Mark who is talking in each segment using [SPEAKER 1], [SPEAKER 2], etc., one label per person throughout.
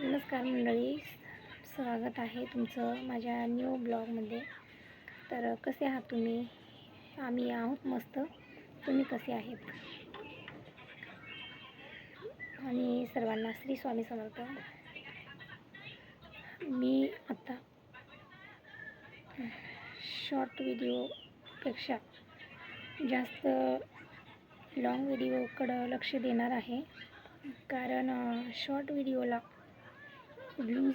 [SPEAKER 1] नमस्कार मंडळी स्वागत आहे तुमचं माझ्या न्यू ब्लॉगमध्ये तर कसे आहात तुम्ही? आम्ही आहोत मस्त. तुम्ही कसे आहेत? आणि सर्वांना श्री स्वामी समर्थ. मी आत्ता शॉर्ट व्हिडिओपेक्षा जास्त लाँग व्हिडिओकडं लक्ष देणार आहे. कारण शॉर्ट व्हिडिओला व्ह्यूज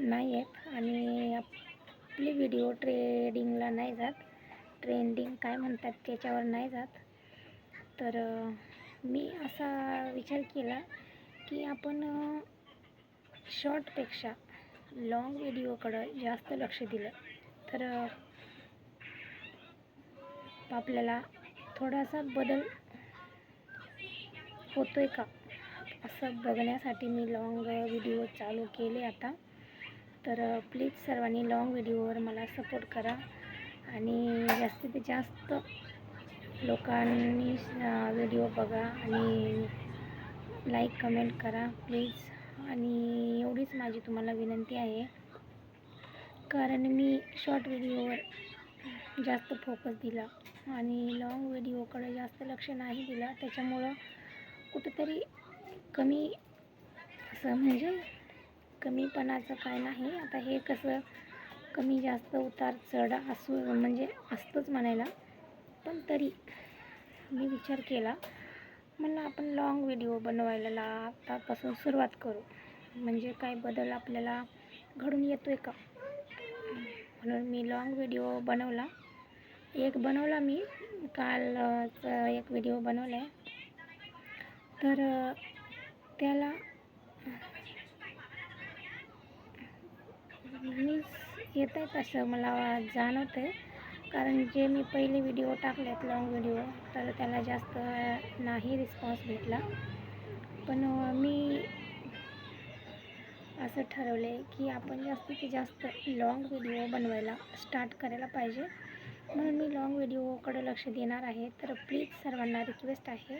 [SPEAKER 1] नाही आहेत आणि आपले व्हिडिओ ट्रेडिंगला नाही जात. ट्रेंडिंग काय म्हणतात त्याच्यावर नाही जात. तर मी असा विचार केला की आपण शॉर्टपेक्षा लॉंग व्हिडिओकडं जास्त लक्ष दिलं तर आपल्याला थोडासा बदल होतो आहे का? असं बघण्यासाठी मी लाँग व्हिडिओ चालू केले आता. तर प्लीज सर्वांनी लाँग व्हिडिओवर मला सपोर्ट करा. आणि जास्तीत जास्त लोकांनी व्हिडिओ बघा आणि लाईक कमेंट करा प्लीज आणि एवढीच माझी तुम्हाला विनंती आहे. कारण मी शॉर्ट व्हिडिओवर जास्त फोकस दिला आणि लाँग व्हिडिओकडे जास्त लक्ष नाही दिलं. त्याच्यामुळं कुठंतरी कमी असं म्हणजे कमीपणाचं काय नाही. आता हे कसं कमी जास्त उतार चढ असू म्हणजे असतंच म्हणायला. पण तरी मी विचार केला म्हणलं आपण लाँग व्हिडिओ बनवायला ला आतापासून सुरुवात करू. म्हणजे काय बदल आपल्याला घडून येतो आहे का? म्हणून मी लाँग व्हिडिओ बनवला. एक बनवला मी कालचा एक व्हिडिओ बनवला आहे तर त्याला मी येत आहे तसं मला जाणवतं आहे कारण जे मी पहिले व्हिडिओ टाकलेत लॉंग व्हिडिओ तर त्याला जास्त नाही रिस्पॉन्स भेटला. पण मी असं ठरवलं आहे की आपण जास्तीत जास्त लॉंग व्हिडिओ बनवायला स्टार्ट करायला पाहिजे. म्हणून मी लॉंग व्हिडिओकडे लक्ष देणार आहे. तर प्लीज सर्वांना रिक्वेस्ट आहे.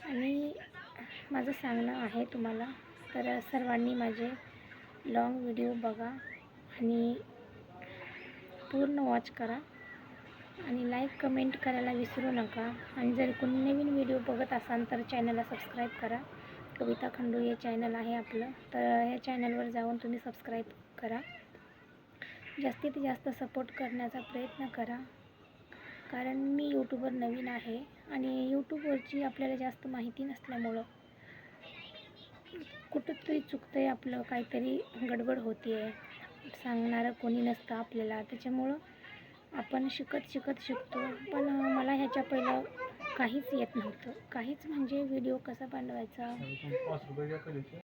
[SPEAKER 1] आणि माझं सांगणं आहे तुम्हाला तर सर्वांनी माझे लाँग व्हिडिओ बघा आणि पूर्ण वॉच करा. आणि लाईक कमेंट करायला विसरू नका. आणि जर कोणी नवीन व्हिडिओ बघत असाल तर चॅनलला सबस्क्राईब करा. कविता खंडू हे चॅनल आहे आपलं तर ह्या चॅनलवर जाऊन तुम्ही सबस्क्राईब करा. जास्तीत जास्त सपोर्ट करण्याचा प्रयत्न करा. कारण मी यूट्यूबवर नवीन आहे आणि यूट्यूबवरची आपल्याला जास्त माहिती नसल्यामुळं कुठंतरी चुकतं आहे आपलं काहीतरी गडबड होते आहे सांगणारं कोणी नसतं आपल्याला. त्याच्यामुळं आपण शिकत शिकत शिकतो. पण मला ह्याच्या पहिलं काहीच येत नव्हतं. काहीच म्हणजे व्हिडिओ कसा बनवायचा?